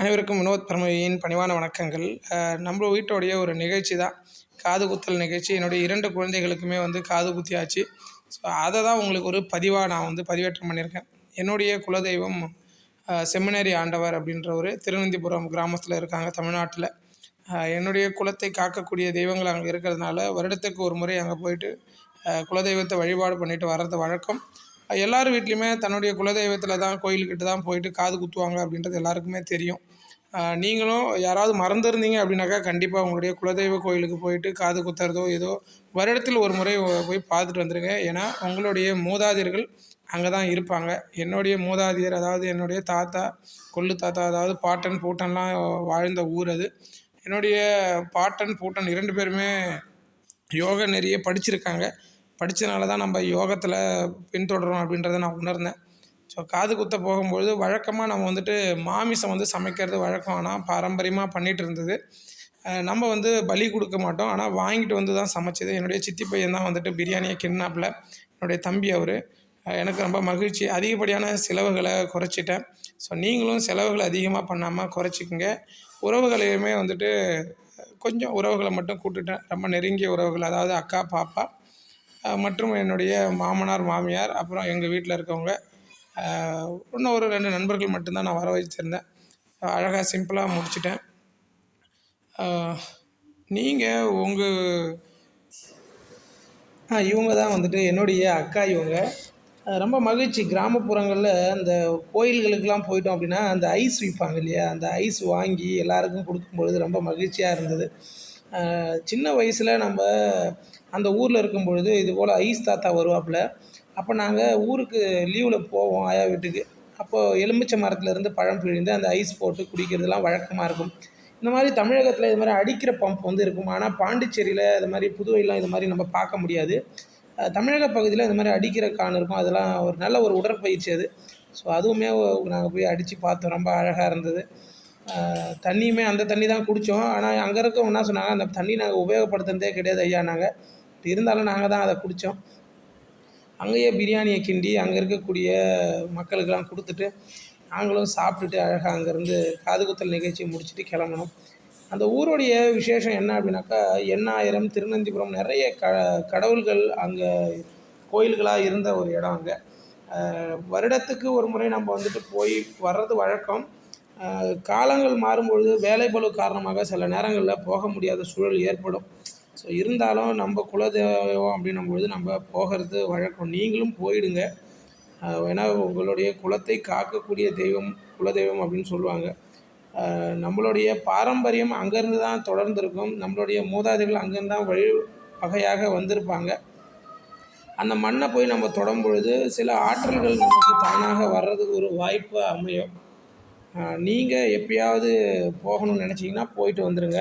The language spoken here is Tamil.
அனைவருக்கும் வினோத் பரமவியின் பணிவான வணக்கங்கள். நம்ம வீட்டோடைய ஒரு நிகழ்ச்சி தான். காது குத்தல் நிகழ்ச்சி. என்னுடைய இரண்டு குழந்தைகளுக்குமே வந்து காது குத்தியாச்சு. ஸோ அதை தான் உங்களுக்கு ஒரு பதிவாக நான் வந்து பதிவேற்றம் பண்ணியிருக்கேன். என்னுடைய குலதெய்வம் செமினரி ஆண்டவர் அப்படின்ற ஒரு திருநந்திபுரம் கிராமத்தில் இருக்காங்க தமிழ்நாட்டில். என்னுடைய குலத்தை காக்கக்கூடிய தெய்வங்கள் அங்கே இருக்கிறதுனால வருடத்துக்கு ஒரு முறை அங்கே போயிட்டு குலதெய்வத்தை வழிபாடு பண்ணிட்டு வர்றது வழக்கம். எல்லார் வீட்லேயுமே தன்னுடைய குலதெய்வத்தில் தான் கோயிலுக்கிட்ட தான் போயிட்டு காது குத்துவாங்க அப்படின்றது எல்லாருக்குமே தெரியும். நீங்களும் யாராவது மறந்துருந்தீங்க அப்படின்னாக்கா கண்டிப்பாக உங்களுடைய குலதெய்வ கோயிலுக்கு போயிட்டு காது குத்துறதோ ஏதோ வருடத்தில் ஒரு முறை போய் பார்த்துட்டு வந்துடுங்க ஏன்னா உங்களுடைய மூதாதியர்கள் அங்கே தான் இருப்பாங்க. என்னுடைய மூதாதியர் அதாவது என்னுடைய தாத்தா கொள்ளு தாத்தா அதாவது பாட்டன் பூட்டன்லாம் வாழ்ந்த ஊர் அது. என்னுடைய பாட்டன் பூட்டன் இரண்டு பேருமே யோக நிறைய படிச்சிருக்காங்க. படித்தனால தான் நம்ம யோகத்தில் பின்தொடரோம் அப்படின்றத நான் உணர்ந்தேன். ஸோ காது குத்த போகும்பொழுது வழக்கமாக நம்ம வந்துட்டு மாமிசம் வந்து சமைக்கிறது வழக்கம். ஆனால் பாரம்பரியமாக பண்ணிகிட்டு இருந்தது. நம்ம வந்து பலி கொடுக்க மாட்டோம். ஆனால் வாங்கிட்டு வந்து தான் சமைச்சது. என்னுடைய சித்தி பையன் தான் வந்துட்டு பிரியாணியை கிண்ணாப்பில் என்னுடைய தம்பி அவர். எனக்கு ரொம்ப மகிழ்ச்சி. அதிகப்படியான செலவுகளை குறைச்சிட்டேன். ஸோ நீங்களும் செலவுகளை அதிகமாக பண்ணாமல் குறைச்சிக்கோங்க. உறவுகளையுமே வந்துட்டு கொஞ்சம் உறவுகளை மட்டும் கூட்டுட்டேன். ரொம்ப நெருங்கிய உறவுகள். அதாவது அக்கா பாப்பா. மற்றும் என்னுடைய மாமனார் மாமியார் அப்புறம் எங்கள் வீட்டில் இருக்கவங்க இன்னும் ஒரு ரெண்டு நண்பர்கள் மட்டும்தான் நான் வர வச்சுருந்தேன். அழகாக சிம்பிளாக முடிச்சிட்டேன். நீங்கள் உங்கள் ஆ இவங்க தான் வந்துட்டு என்னுடைய அக்கா இவங்க. ரொம்ப மகிழ்ச்சி. கிராமப்புறங்களில் அந்த கோயில்களுக்கெல்லாம் போயிட்டோம் அப்படின்னா அந்த ஐஸ் விற்பாங்க இல்லையா? அந்த ஐஸ் வாங்கி எல்லாருக்கும் கொடுக்கும்பொழுது ரொம்ப மகிழ்ச்சியாக இருந்தது. சின்ன வயசில் நம்ம அந்த ஊரில் இருக்கும் பொழுது இது போல் ஐஸ் தாத்தா வருவாப்புல. அப்போ நாங்கள் ஊருக்கு லீவில் போவோம் ஆயா வீட்டுக்கு. அப்போது எலுமிச்சை மரத்துலேருந்து பழம் பிழிந்து அந்த ஐஸ் போட்டு குடிக்கிறதுலாம் வழக்கமாக இருக்கும். இந்த மாதிரி தமிழகத்தில் இது மாதிரி அடிக்கிற பம்ப் வந்து இருக்கும். ஆனால் பாண்டிச்சேரியில் இது மாதிரி புதுவைலாம் இது மாதிரி நம்ம பார்க்க முடியாது. தமிழக பகுதியில் இது மாதிரி அடிக்கிற கான் இருக்கும். அதெல்லாம் ஒரு நல்ல ஒரு உடற்பயிற்சி அது. ஸோ அதுவுமே நாங்கள் போய் அடித்து பார்த்தோம். ரொம்ப அழகாக இருந்தது. தண்ணியுமே அந்த தண்ணி தான் குடித்தோம் ஆனால் அங்கே இருக்கவங்க என்ன சொன்னாங்க அந்த தண்ணி நாங்கள் உபயோகப்படுத்துனதே கிடையாது ஐயா நாங்கள் இருந்தாலும் நாங்கள் தான் அதை குடித்தோம் அங்கேயே பிரியாணியை கிண்டி அங்கே இருக்கக்கூடிய மக்களுக்கெல்லாம் கொடுத்துட்டு நாங்களும் சாப்பிட்டுட்டு அழகாக அங்கேருந்து காதுகுத்தல் நிகழ்ச்சி நிகழ்ச்சியை முடிச்சுட்டு கிளம்பணும். அந்த ஊருடைய விசேஷம் என்ன அப்படின்னாக்கா எண்ணாயிரம் திருநந்திபுரம் நிறைய க கடவுள்கள் அங்கே கோயில்களாக இருந்த ஒரு இடம் அங்கே. வருடத்துக்கு ஒரு முறை நம்ம வந்துட்டு போய் வர்றது வழக்கம். காலங்கள் மாறும்பொழுது வேலைப்பளு காரணமாக சில நேரங்களில் போக முடியாத சூழல் ஏற்படும். ஸோ இருந்தாலும் நம்ம குலதெய்வம் அப்படின்னும் பொழுது நம்ம போகிறது வழக்கம். நீங்களும் போயிடுங்க. ஏன்னா உங்களுடைய குலத்தை காக்கக்கூடிய தெய்வம் குலதெய்வம் அப்படின்னு சொல்லுவாங்க. நம்மளுடைய பாரம்பரியம் அங்கேருந்து தான் தொடர்ந்துருக்கும். நம்மளுடைய மூதாதைகள் அங்கேருந்து தான் வழி வகையாக வந்திருப்பாங்க. அந்த மண்ணை போய் நம்ம தொடும் பொழுது சில ஆற்றல்கள் நமக்கு தானாக வர்றதுக்கு ஒரு வாய்ப்பு அமையும். நீங்கள் எப்பயாவது போகணும்னு நினச்சிங்கன்னா போயிட்டு வந்துடுங்க